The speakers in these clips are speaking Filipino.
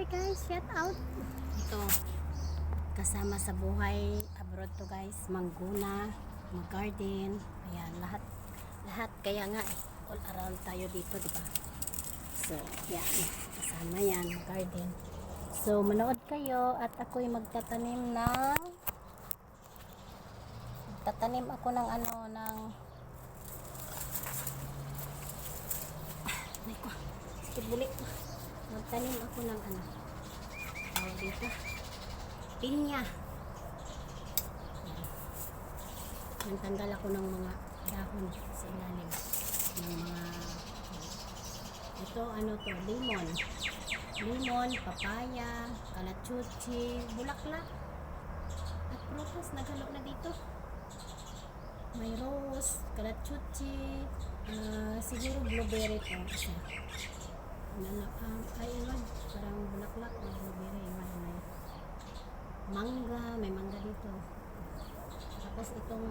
Okay guys, shout out. Ito, kasama sa buhay abroad to guys. Mangguna, mag-garden, ayan, lahat. Lahat, kaya nga eh, all around tayo dito, di ba? So, yan, kasama yan, garden. So, manood kayo at ako'y magtatanim ng tatanim ako ng ano, ng Ay ko, sakit bulik. Magtanim ako ng ano. Tawag dito. Pinya. Nagtanggal ako ng mga dahon sa ilalim. Ng mga ito ano to, lemon. Lemon, papaya, kalachuchi, bulaklak. At prutas, naghalo na dito. May rose, kalachuchi, ah, siguro blueberry to. Isa. Ano, um, ay, ano, parang bulaklak o blueberry, yung na yun. Mangga, may mangga dito. Tapos itong,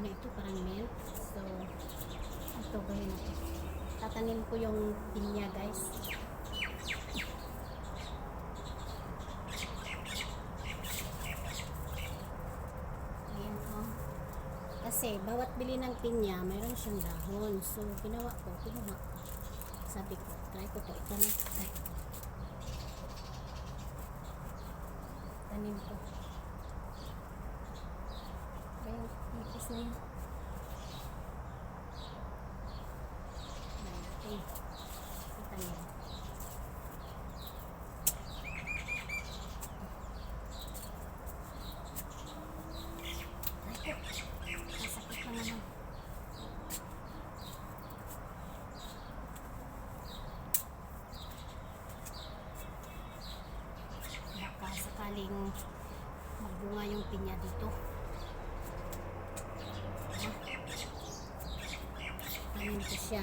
ano ito, parang mint. So, ito gawin ito. Tatanim ko yung pinya, guys. Oh. Kasi, bawat bili ng pinya, mayroon siyang dahon. So, ginawa ko, kinuha ko. Sabi ko, try ko to. Ito na. Tanim ko. Ayun, nipis na yun. Ayan natin. Kita niyo. Ay ko. Masakit pa naman. baka sakaling magbunga yung pinya dito. Tanim ko siya.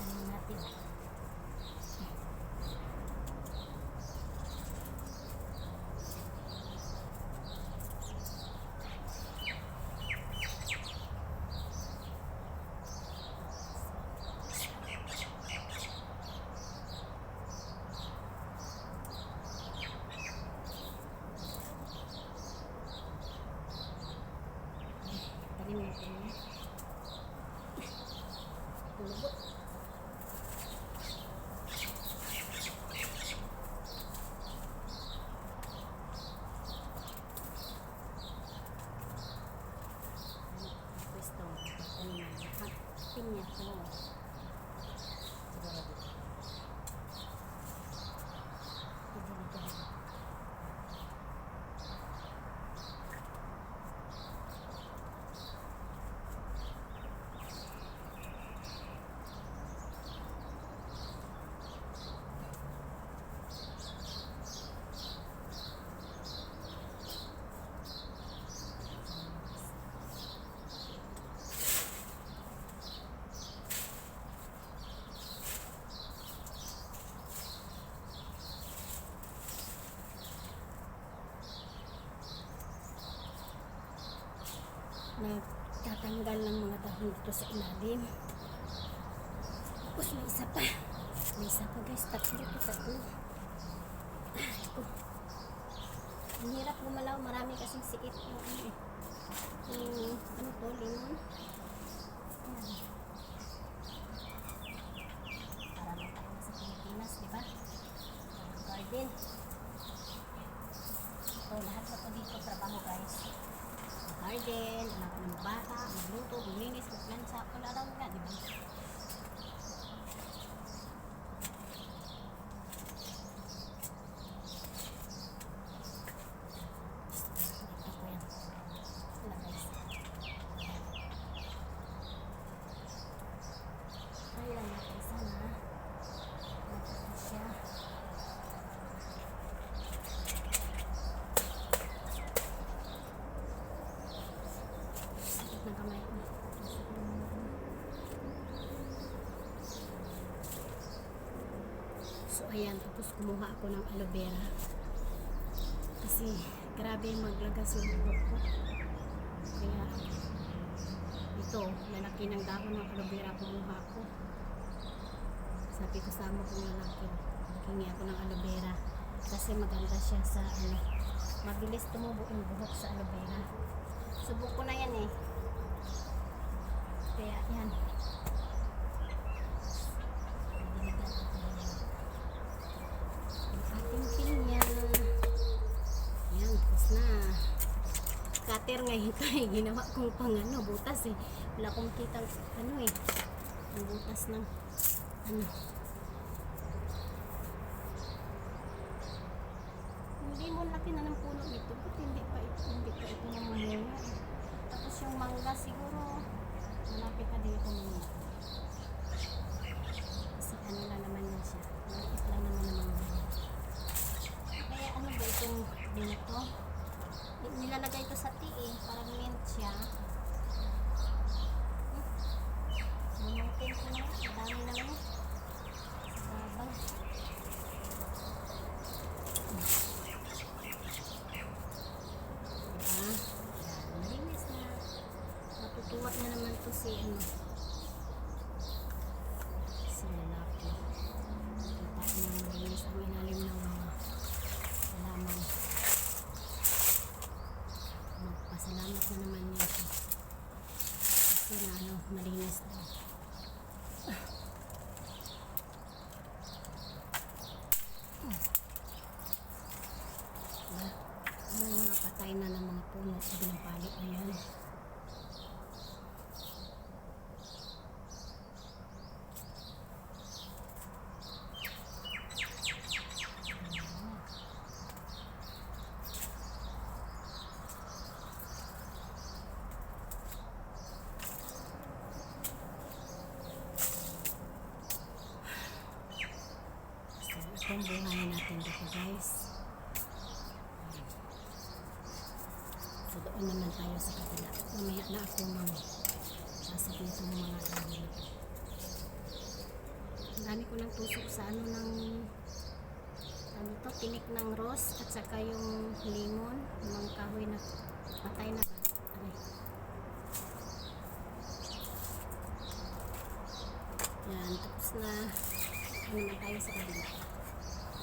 Tanim natin. Tanim natin yun. Lubot. Nagtatanggal ng mga dahon dito sa ilalim. Tapos may isa pa. May isa pa guys. Tatlo ito, tatlo. Ay ko. Ang hirap gumalaw. Marami kasing siit yung ano eh. Yung, ano to, limon. Ayan. Para lang tayo sa Pilipinas, di ba? Garden. So, lahat na to dito trabaho guys garden, anak ng bata, magluto, guminis, magplansa, all around nga, di ba? Ito ko yan. Wala guys. Kaya natin sana. Natin siya. Sakit ng kamay ko. So, ayan. Tapos kumuha ako ng aloe vera. Kasi, grabe maglagas yung buhok ko. Kaya, ito, lalaki ng dahon ng aloe vera kumuha ko. Sabi ko sa amo kong lalaki, hingi ako ng aloe vera. Kasi maganda siya sa ano, mabilis tumubo yung buhok sa aloe vera. Subok ko na yan eh. Kaya yan. Dinigan ko na yan. Ang ating pinya. Yan, tapos na. Cutter ngayon tayo. Ginawa kong pang ano, butas eh. Wala akong kitang ano eh. Ang butas ng ano. Hindi mo laki na ng puno nito. Ba't hindi pa ito, hindi pa ito namunga eh. Tapos yung mangga siguro, malapit na dito mga. Kasi ano na naman yan siya. Maliit lang naman ang mangga. Kaya ano ba itong dito? Nilalagay ko sa tea eh. Parang mint siya. Mamutin ko na lang. Sa babang. Diba? Yan. Malinis na. Matutuwa na naman to si ano. Si lalaki. Kita niya malinis ang ilalim ng mga halaman. Magpasalamat na naman niya siya. Kasi na ano, malinis daw. Diba? Ano yung mga patay na ng mga puno sa binapalik na yan. Ang buhayin natin dito guys. So, doon naman tayo sa kabila. Mamaya na ako mang pasok nito ng mga dahon. Ang dami ko ng tusok sa ano ng ano to, tinik ng rose at saka yung lemon, yung mga kahoy na patay na? Aray. Yan, tapos na ano na tayo sa kabila.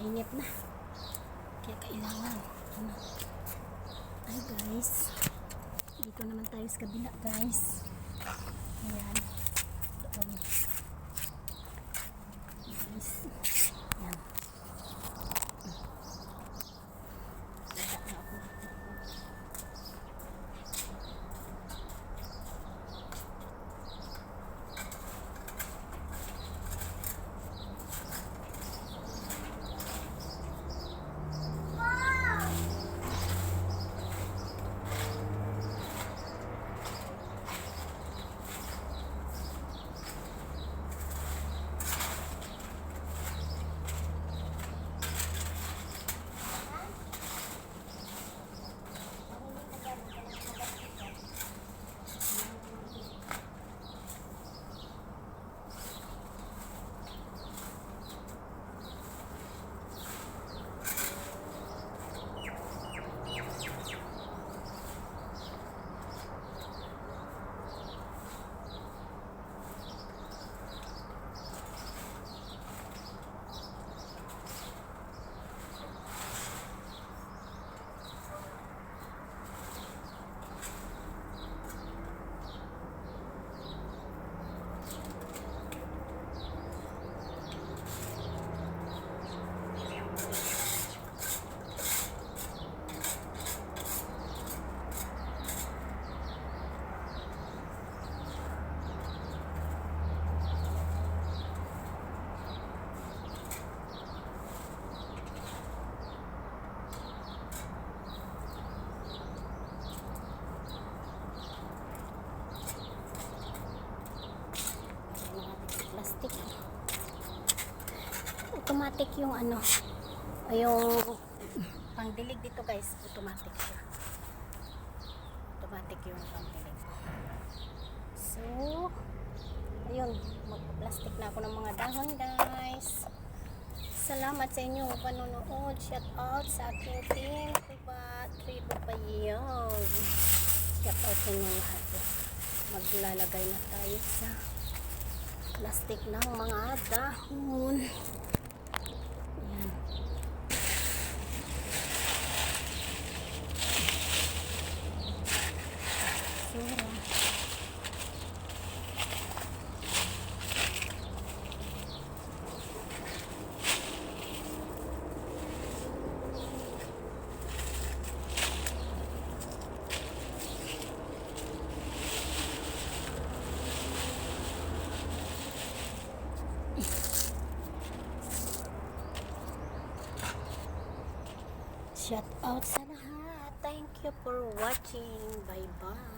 Mainit na. Kaya kailangan. Ano? Ay guys. Dito naman tayo sa kabila guys. Ayan. Doon. Guys. Ayan. Baba na ako dito. plastic. Automatic yung ano, yung pangdilig dito guys, automatic siya. Automatic yung pangdilig. So, ayun, magpa-plastic na ako ng mga dahon guys. Salamat sa inyong panonood. Shout out sa aking team. Triba, Tribo Payong. Shout out sa inyong lahat. maglalagay na tayo sa plastic ng mga dahon. Yan. Sura. Shout out sa lahat. Thank you for watching. Bye-bye.